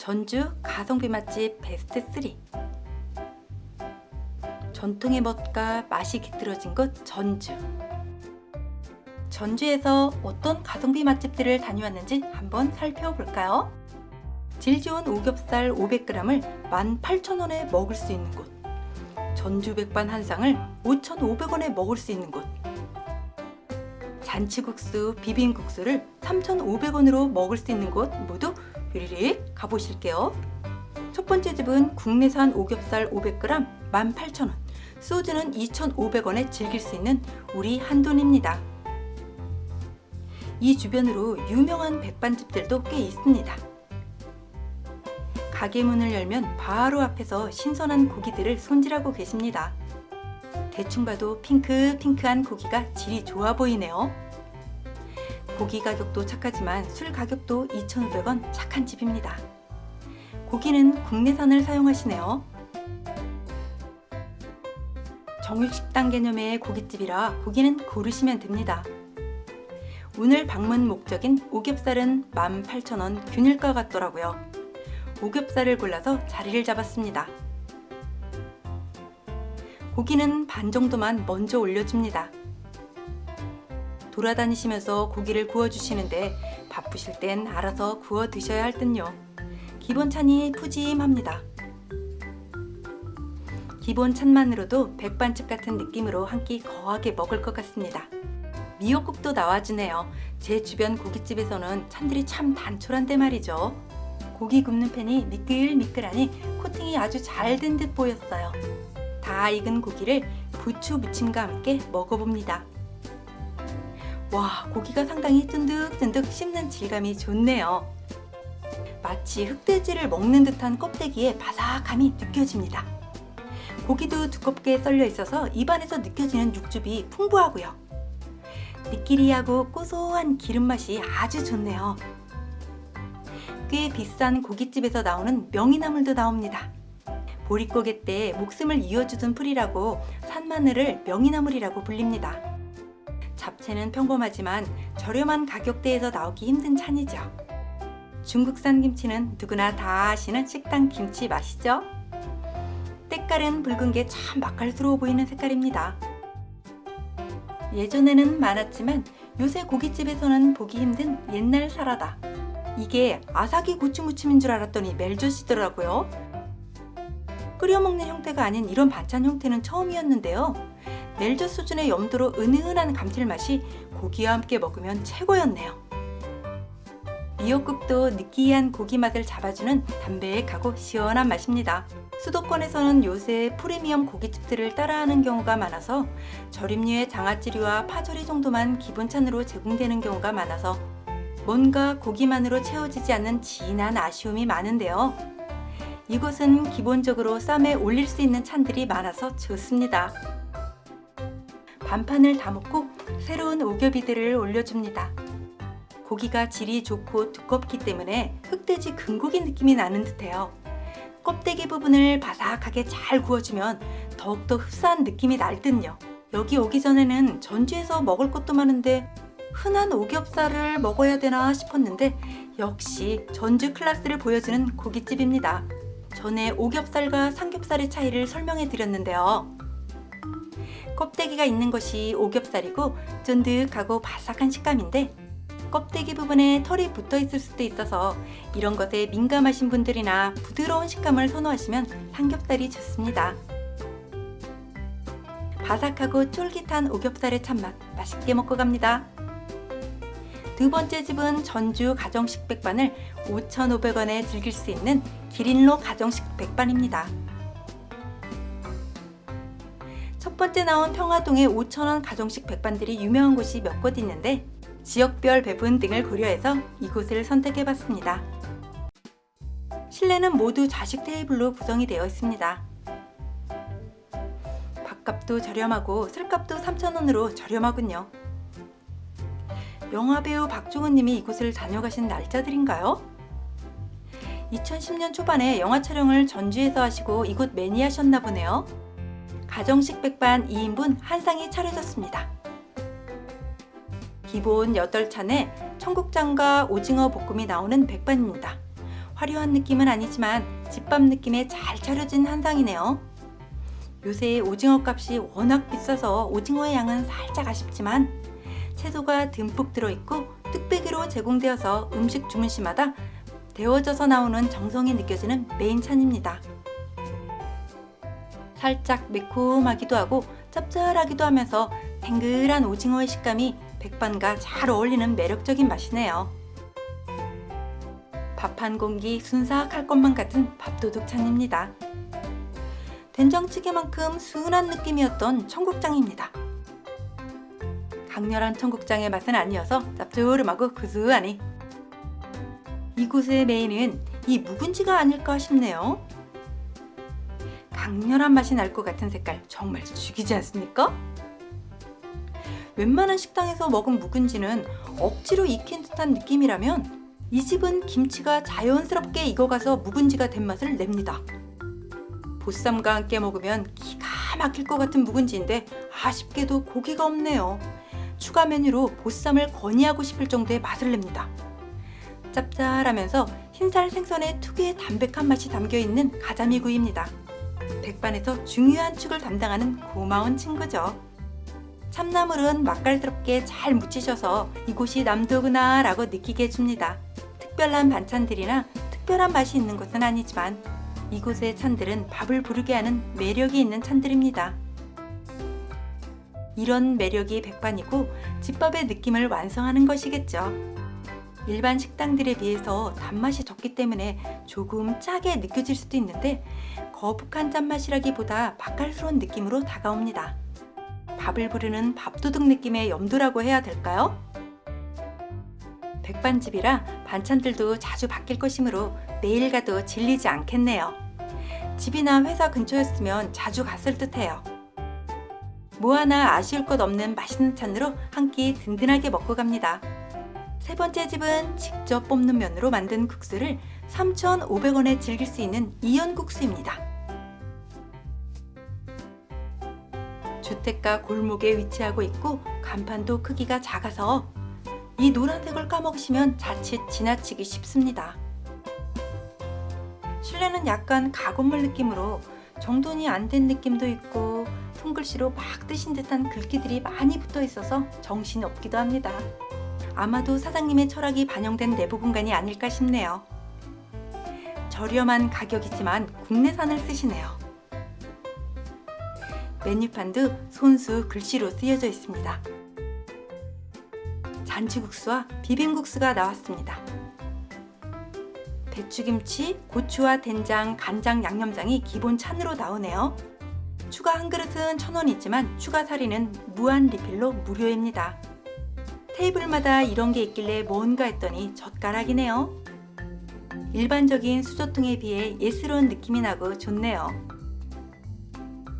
전주 가성비 맛집 베스트 3 전통의 멋과 맛이 깃들어진 곳 전주. 전주에서 어떤 가성비 맛집들을 다녀왔는지 한번 살펴볼까요? 질 좋은 오겹살 500g을 18,000원에 먹을 수 있는 곳. 전주 백반 한 쌍을 5,500원에 먹을 수 있는 곳. 잔치국수, 비빔국수를 3,500원으로 먹을 수 있는 곳 모두 유리릭 가보실게요. 첫 번째 집은 국내산 오겹살 500g 18,000원, 소주는 2,500원에 즐길 수 있는 우리 한돈입니다. 이 주변으로 유명한 백반집들도 꽤 있습니다. 가게 문을 열면 바로 앞에서 신선한 고기들을 손질하고 계십니다. 대충 봐도 핑크핑크한 고기가 질이 좋아 보이네요. 고기 가격도 착하지만 술 가격도 2,500원 착한 집입니다. 고기는 국내산을 사용하시네요. 정육식당 개념의 고깃집이라 고기는 고르시면 됩니다. 오늘 방문 목적인 오겹살은 18,000원 균일가 같더라고요. 오겹살을 골라서 자리를 잡았습니다. 고기는 반 정도만 먼저 올려줍니다. 돌아다니시면서 고기를 구워주시는데 바쁘실 땐 알아서 구워 드셔야 할 듯요. 기본 찬이 푸짐합니다. 기본 찬만으로도 백반집 같은 느낌으로 한 끼 거하게 먹을 것 같습니다. 미역국도 나와주네요. 제 주변 고깃집에서는 찬들이 참 단촐한데 말이죠. 고기 굽는 팬이 미끌미끌하니 코팅이 아주 잘 된 듯 보였어요. 다 익은 고기를 부추 무침과 함께 먹어봅니다. 와, 고기가 상당히 쫀득쫀득 씹는 질감이 좋네요. 마치 흑돼지를 먹는 듯한 껍데기에 바삭함이 느껴집니다. 고기도 두껍게 썰려 있어서 입안에서 느껴지는 육즙이 풍부하고요. 느끼리하고 고소한 기름 맛이 아주 좋네요. 꽤 비싼 고깃집에서 나오는 명이나물도 나옵니다. 보릿고개 때 목숨을 이어주던 풀이라고 산마늘을 명이나물이라고 불립니다. 잡채는 평범하지만 저렴한 가격대에서 나오기 힘든 찬이죠. 중국산 김치는 누구나 다 아시는 식당 김치 맛이죠. 때깔은 붉은 게 참 맛깔스러워 보이는 색깔입니다. 예전에는 많았지만 요새 고깃집에서는 보기 힘든 옛날 사라다. 이게 아사기 고추무침인 줄 알았더니 멜젓이더라고요. 끓여 먹는 형태가 아닌 이런 반찬 형태는 처음이었는데요. 멜젓 수준의 염도로 은은한 감칠맛이 고기와 함께 먹으면 최고였네요. 미역국도 느끼한 고기 맛을 잡아주는 담백하고 시원한 맛입니다. 수도권에서는 요새 프리미엄 고깃집들을 따라하는 경우가 많아서 절임류의 장아찌류와 파절이 정도만 기본찬으로 제공되는 경우가 많아서 뭔가 고기만으로 채워지지 않는 진한 아쉬움이 많은데요. 이곳은 기본적으로 쌈에 올릴 수 있는 찬들이 많아서 좋습니다. 반판을 다 먹고 새로운 오겹이들을 올려줍니다. 고기가 질이 좋고 두껍기 때문에 흑돼지 근고기 느낌이 나는 듯해요. 껍데기 부분을 바삭하게 잘 구워주면 더욱더 흡사한 느낌이 날 듯요. 여기 오기 전에는 전주에서 먹을 것도 많은데 흔한 오겹살을 먹어야 되나 싶었는데 역시 전주 클래스를 보여주는 고깃집입니다. 전에 오겹살과 삼겹살의 차이를 설명해 드렸는데요. 껍데기가 있는 것이 오겹살이고 쫀득하고 바삭한 식감인데 껍데기 부분에 털이 붙어 있을 수도 있어서 이런 것에 민감하신 분들이나 부드러운 식감을 선호하시면 삼겹살이 좋습니다. 바삭하고 쫄깃한 오겹살의 참맛 맛있게 먹고 갑니다. 두 번째 집은 전주 가정식 백반을 5,500원에 즐길 수 있는 기린로 가정식 백반입니다. 번째 나온 평화동의 5,000원 가정식 백반들이 유명한 곳이 몇 곳 있는데 지역별 배분 등을 고려해서 이곳을 선택해봤습니다. 실내는 모두 좌식 테이블로 구성이 되어 있습니다. 밥값도 저렴하고 술값도 3,000원으로 저렴하군요. 영화배우 박종훈 님이 이곳을 다녀가신 날짜들인가요? 2010년 초반에 영화 촬영을 전주에서 하시고 이곳 매니아셨나 보네요. 가정식 백반 2인분 한 상이 차려졌습니다. 기본 8찬에 청국장과 오징어 볶음이 나오는 백반입니다. 화려한 느낌은 아니지만 집밥 느낌의 잘 차려진 한 상이네요. 요새 오징어 값이 워낙 비싸서 오징어의 양은 살짝 아쉽지만 채소가 듬뿍 들어있고 뚝배기로 제공되어서 음식 주문 시마다 데워져서 나오는 정성이 느껴지는 메인 찬입니다. 살짝 매콤하기도 하고 짭짤하기도 하면서 탱글한 오징어의 식감이 백반과 잘 어울리는 매력적인 맛이네요. 밥 한 공기 순삭할 것만 같은 밥도둑 찬입니다. 된장찌개만큼 순한 느낌이었던 청국장입니다. 강렬한 청국장의 맛은 아니어서 짭조름하고 구수하니 이곳의 메인은 이 묵은지가 아닐까 싶네요. 강렬한 맛이 날 것 같은 색깔 정말 죽이지 않습니까? 웬만한 식당에서 먹은 묵은지는 억지로 익힌 듯한 느낌이라면 이 집은 김치가 자연스럽게 익어가서 묵은지가 된 맛을 냅니다. 보쌈과 함께 먹으면 기가 막힐 것 같은 묵은지인데 아쉽게도 고기가 없네요. 추가 메뉴로 보쌈을 건의하고 싶을 정도의 맛을 냅니다. 짭짤하면서 흰살 생선의 특유의 담백한 맛이 담겨 있는 가자미 구이입니다. 백반에서 중요한 축을 담당하는 고마운 친구죠. 참나물은 맛깔스럽게 잘 무치셔서 이곳이 남도구나 라고 느끼게 해줍니다. 특별한 반찬들이나 특별한 맛이 있는 것은 아니지만 이곳의 찬들은 밥을 부르게 하는 매력이 있는 찬들입니다. 이런 매력이 백반이고 집밥의 느낌을 완성하는 것이겠죠. 일반 식당들에 비해서 단맛이 적기 때문에 조금 짜게 느껴질 수도 있는데 거북한 짠맛이라기보다 맛깔스러운 느낌으로 다가옵니다. 밥을 부르는 밥도둑 느낌의 염도라고 해야 될까요? 백반집이라 반찬들도 자주 바뀔 것이므로 매일 가도 질리지 않겠네요. 집이나 회사 근처였으면 자주 갔을 듯해요. 뭐 하나 아쉬울 것 없는 맛있는 찬으로 한 끼 든든하게 먹고 갑니다. 세 번째 집은 직접 뽑는 면으로 만든 국수를 3,500원에 즐길 수 있는 이연국수입니다. 주택가 골목에 위치하고 있고 간판도 크기가 작아서 이 노란색을 까먹으시면 자칫 지나치기 쉽습니다. 실내는 약간 가건물 느낌으로 정돈이 안 된 느낌도 있고 손글씨로 막 뜨신 듯한 글귀들이 많이 붙어 있어서 정신 없기도 합니다. 아마도 사장님의 철학이 반영된 내부 공간이 아닐까 싶네요. 저렴한 가격이지만 국내산을 쓰시네요. 메뉴판도 손수 글씨로 쓰여져 있습니다. 잔치국수와 비빔국수가 나왔습니다. 배추김치, 고추와 된장, 간장, 양념장이 기본 찬으로 나오네요. 추가 한 그릇은 천 원이지만 추가 사리는 무한 리필로 무료입니다. 테이블마다 이런 게 있길래 뭔가 했더니 젓가락이네요. 일반적인 수저통에 비해 예스러운 느낌이 나고 좋네요.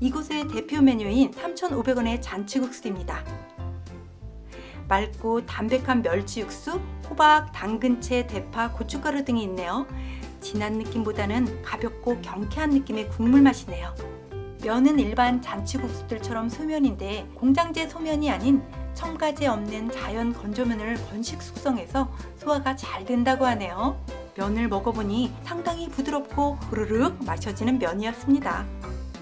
이곳의 대표 메뉴인 3,500원의 잔치국수입니다. 맑고 담백한 멸치 육수, 호박, 당근채, 대파, 고춧가루 등이 있네요. 진한 느낌보다는 가볍고 경쾌한 느낌의 국물 맛이네요. 면은 일반 잔치국수들처럼 소면인데 공장제 소면이 아닌 첨가제 없는 자연 건조면을 건식 숙성해서 소화가 잘 된다고 하네요. 면을 먹어보니 상당히 부드럽고 후루룩 마셔지는 면이었습니다.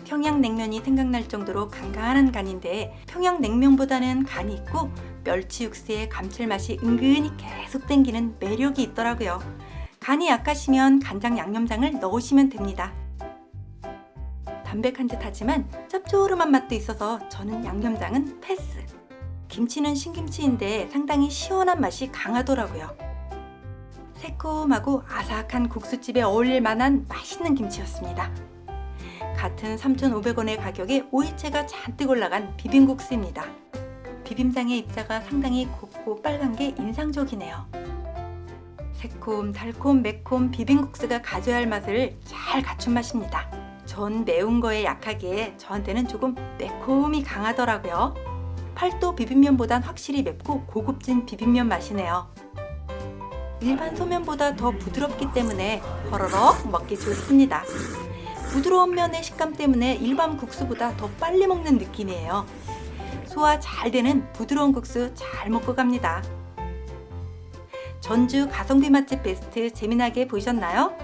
평양냉면이 생각날 정도로 간간한 간인데 평양냉면보다는 간이 있고 멸치 육수의 감칠맛이 은근히 계속 땡기는 매력이 있더라고요. 간이 약하시면 간장 양념장을 넣으시면 됩니다. 담백한 듯 하지만 짭조름한 맛도 있어서 저는 양념장은 패스. 김치는 신김치인데 상당히 시원한 맛이 강하더라고요. 새콤하고 아삭한 국수집에 어울릴 만한 맛있는 김치였습니다. 같은 3,500원의 가격에 오이채가 잔뜩 올라간 비빔국수입니다. 비빔장의 입자가 상당히 곱고 빨간 게 인상적이네요. 새콤, 달콤, 매콤 비빔국수가 가져야 할 맛을 잘 갖춘 맛입니다. 전 매운 거에 약하기에 저한테는 조금 매콤이 강하더라고요. 팔도 비빔면보단 확실히 맵고 고급진 비빔면 맛이네요. 일반 소면보다 더 부드럽기 때문에 허러럭 먹기 좋습니다. 부드러운 면의 식감 때문에 일반 국수보다 더 빨리 먹는 느낌이에요. 소화 잘 되는 부드러운 국수 잘 먹고 갑니다. 전주 가성비 맛집 베스트 재미나게 보셨나요?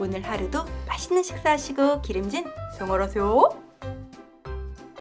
오늘 하루도 맛있는 식사하시고 기름진 생활하세요.